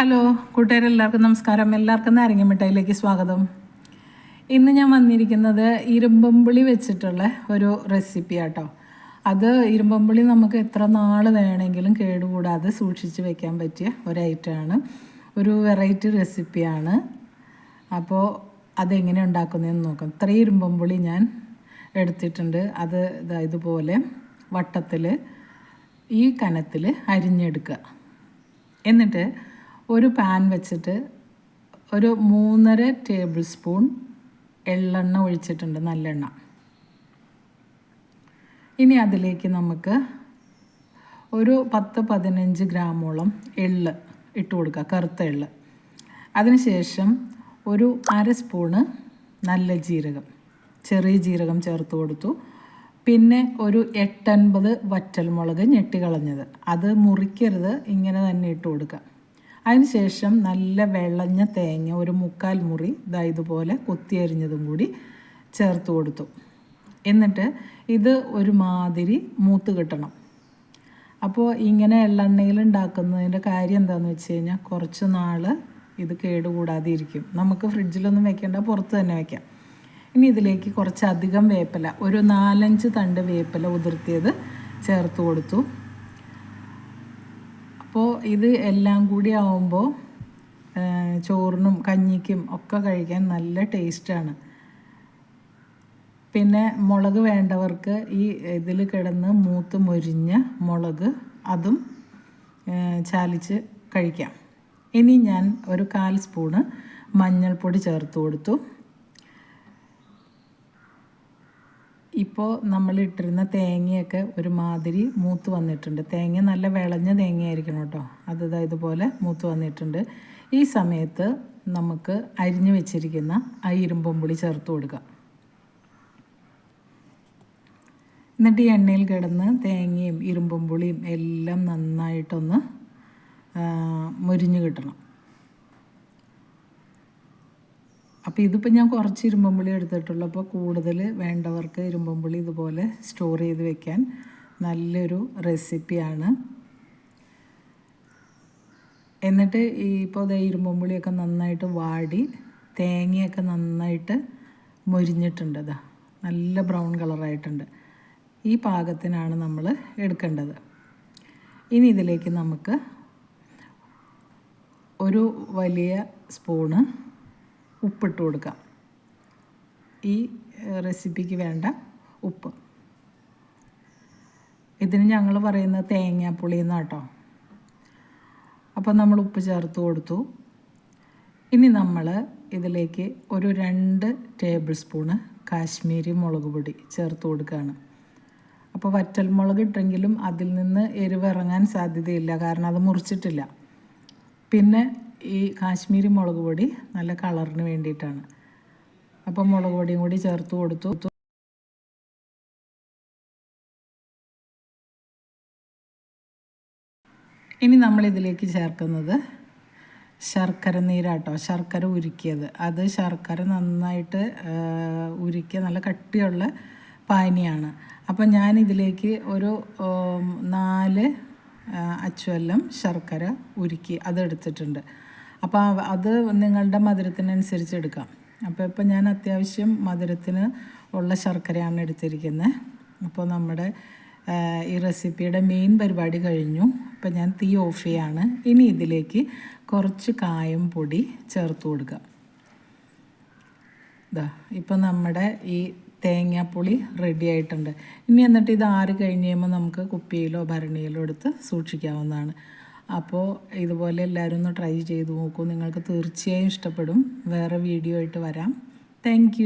Hello കൂട്ടുകാരെല്ലാവർക്കും നമസ്കാരം. എല്ലാവർക്കും നാരങ്ങ മിഠായിലേക്ക് സ്വാഗതം. ഇന്ന് ഞാൻ വന്നിരിക്കുന്നത് ഇരുമ്പമ്പുളി വെച്ചിട്ടുള്ള ഒരു റെസിപ്പി ആട്ടോ അത് ഇരുമ്പമ്പുളി നമുക്ക് എത്ര നാൾ വേണമെങ്കിലും കേടുകൂടാതെ സൂക്ഷിച്ച് വെക്കാൻ പറ്റിയ ഒരു ഐറ്റമാണ് ഒരു വെറൈറ്റി റെസിപ്പിയാണ്. അപ്പോൾ അതെങ്ങനെ ഉണ്ടാക്കുന്നതെന്ന് നോക്കാം. ഇത്രയും ഇരുമ്പമ്പുളി ഞാൻ എടുത്തിട്ടുണ്ട്. അത് ഇതുപോലെ വട്ടത്തിൽ ഈ കനത്തിൽ അരിഞ്ഞെടുക്കുക. എന്നിട്ട് ഒരു പാൻ വെച്ചിട്ട് ഒരു മൂന്നര ടേബിൾ സ്പൂൺ എള്ളെണ്ണ ഒഴിച്ചിട്ടുണ്ട് നല്ലെണ്ണ. ഇനി അതിലേക്ക് നമുക്ക് ഒരു പത്ത് പതിനഞ്ച് ഗ്രാമോളം എള്ള് ഇട്ട് കൊടുക്കുക കറുത്ത എള്ള്. അതിനുശേഷം ഒരു അര സ്പൂണ് നല്ല ജീരകം ചെറിയ ജീരകം ചേർത്ത് കൊടുത്തു. പിന്നെ ഒരു എട്ടൻപത് വറ്റൽമുളക് ഞെട്ടിക്കളഞ്ഞത് അത് മുറിക്കരുത് ഇങ്ങനെ തന്നെ ഇട്ട് കൊടുക്കുക അതിനുശേഷം നല്ല വെള്ളഞ്ഞ തേങ്ങ ഒരു മുക്കാൽ മുറി ഇതാ ഇതുപോലെ കൊത്തിയരിഞ്ഞതും കൂടി ചേർത്ത് കൊടുത്തു. എന്നിട്ട് ഇത് ഒരുമാതിരി മൂത്ത് കിട്ടണം. അപ്പോൾ ഇങ്ങനെ എള്ളെണ്ണയിൽ ഉണ്ടാക്കുന്നതിന്റെ കാര്യം എന്താണെന്ന് വെച്ച് കഴിഞ്ഞാൽ കുറച്ച് നാൾ ഇത് കേടുകൂടാതെ ഇരിക്കും നമുക്ക് ഫ്രിഡ്ജിലൊന്നും വെക്കേണ്ട പുറത്ത് തന്നെ വെക്കാം. ഇനി ഇതിലേക്ക് കുറച്ചധികം വേപ്പില ഒരു നാലഞ്ച് തണ്ട് വേപ്പില ഉതിർത്തിയത് ചേർത്ത് കൊടുത്തു. അപ്പോൾ ഇത് എല്ലാം കൂടി ആവുമ്പോൾ ചോറിനും കഞ്ഞിക്കും ഒക്കെ കഴിക്കാൻ നല്ല ടേസ്റ്റാണ്. പിന്നെ മുളക് വേണ്ടവർക്ക് ഈ ഇതിൽ കിടന്ന് മൂത്ത് മുരിഞ്ഞ മുളക് അതും ചാലിച്ച് കഴിക്കാം. ഇനി ഞാൻ ഒരു കാൽ സ്പൂണ് മഞ്ഞൾപ്പൊടി ചേർത്ത് കൊടുത്തു. ഇപ്പോൾ നമ്മൾ ഇട്ടിരുന്ന തേങ്ങയൊക്കെ ഒരുമാതിരി മൂത്ത് വന്നിട്ടുണ്ട്. തേങ്ങ നല്ല വിളഞ്ഞ തേങ്ങയായിരിക്കണം കേട്ടോ. അത് ഇതാ ഇതുപോലെ മൂത്ത് വന്നിട്ടുണ്ട്. ഈ സമയത്ത് നമുക്ക് അരിഞ്ഞു വെച്ചിരിക്കുന്ന ആ ഇരുമ്പൊമ്പുളി ചേർത്ത് കൊടുക്കാം. എന്നിട്ട് ഈ എണ്ണയിൽ കിടന്ന് തേങ്ങയും ഇരുമ്പും പുളിയും എല്ലാം നന്നായിട്ടൊന്ന് മുരിഞ്ഞ് കിട്ടണം. അപ്പോൾ ഇതിപ്പോൾ ഞാൻ കുറച്ച് ഇരുമ്പുള്ളി എടുത്തിട്ടുള്ളൂ. അപ്പോൾ കൂടുതൽ വേണ്ടവർക്ക് ഇരുമ്പുള്ളി ഇതുപോലെ സ്റ്റോർ ചെയ്ത് വെക്കാൻ നല്ലൊരു റെസിപ്പിയാണ് എന്നിട്ട് ഈ ഇപ്പോൾ ഇതേ ഇരുമ്പുള്ളിയൊക്കെ നന്നായിട്ട് വാടി തേങ്ങയൊക്കെ നന്നായിട്ട് മൊരിഞ്ഞിട്ടുണ്ട് അതാ നല്ല ബ്രൗൺ കളറായിട്ടുണ്ട് ഈ പാകത്തിനാണ് നമ്മൾ എടുക്കേണ്ടത്. ഇനി ഇതിലേക്ക് നമുക്ക് ഒരു വലിയ സ്പൂണ് ഉപ്പിട്ട് കൊടുക്കാം. ഈ റെസിപ്പിക്ക് വേണ്ട ഉപ്പ്. ഇതിന് ഞങ്ങൾ പറയുന്നത് തേങ്ങാപ്പുളി എന്നാണ് കേട്ടോ അപ്പോൾ നമ്മൾ ഉപ്പ് ചേർത്ത് കൊടുത്തു. ഇനി നമ്മൾ ഇതിലേക്ക് ഒരു രണ്ട് ടേബിൾ സ്പൂണ് കാശ്മീരി മുളക് പൊടി ചേർത്ത് കൊടുക്കുകയാണ് അപ്പോൾ വറ്റൽ മുളക് ഇട്ടെങ്കിലും അതിൽ നിന്ന് എരിവ് ഇറങ്ങാൻ സാധ്യതയില്ല കാരണം അത് മുറിച്ചിട്ടില്ല. പിന്നെ ഈ കാശ്മീരി മുളക് പൊടി നല്ല കളറിന് വേണ്ടിയിട്ടാണ്. അപ്പം മുളക് പൊടിയും കൂടി ചേർത്ത് കൊടുത്തു. ഇനി നമ്മൾ ഇതിലേക്ക് ചേർക്കുന്നത് ശർക്കര നീരാട്ടോ ശർക്കര ഉരുക്കിയത്. അത് ശർക്കര നന്നായിട്ട് ഉരുക്കിയ നല്ല കട്ടിയുള്ള പാനിയാണ്. അപ്പം ഞാൻ ഇതിലേക്ക് ഒരു നാല് അച്ചുവെല്ലം ശർക്കര ഉരുക്കി അതെടുത്തിട്ടുണ്ട് അപ്പോൾ അത് നിങ്ങളുടെ മധുരത്തിനനുസരിച്ച് എടുക്കാം. അപ്പോൾ ഇപ്പോൾ ഞാൻ അത്യാവശ്യം മധുരത്തിന് ഉള്ള ശർക്കരയാണ് എടുത്തിരിക്കുന്നത് അപ്പോൾ നമ്മുടെ ഈ റെസിപ്പിയുടെ മെയിൻ പരിപാടി കഴിഞ്ഞു. അപ്പോൾ ഞാൻ തീ ഓഫ് ചെയ്യാണ്. ഇനി ഇതിലേക്ക് കുറച്ച് കായം പൊടി ചേർത്ത് കൊടുക്കുക ഇതാ ഇപ്പം നമ്മുടെ ഈ തേങ്ങാപ്പുളി റെഡി ആയിട്ടുണ്ട്. ഇനി എന്നിട്ട് ഇത് ആറ് കഴിഞ്ഞ് കഴിയുമ്പോൾ നമുക്ക് കുപ്പിയിലോ ഭരണിയിലോ എടുത്ത് സൂക്ഷിക്കാവുന്നതാണ്. അപ്പോൾ ഇതുപോലെ എല്ലാവരും ഒന്ന് ട്രൈ ചെയ്ത് നോക്കൂ. നിങ്ങൾക്ക് തീർച്ചയായും ഇഷ്ടപ്പെടും. വേറെ വീഡിയോ ആയിട്ട് വരാം. താങ്ക്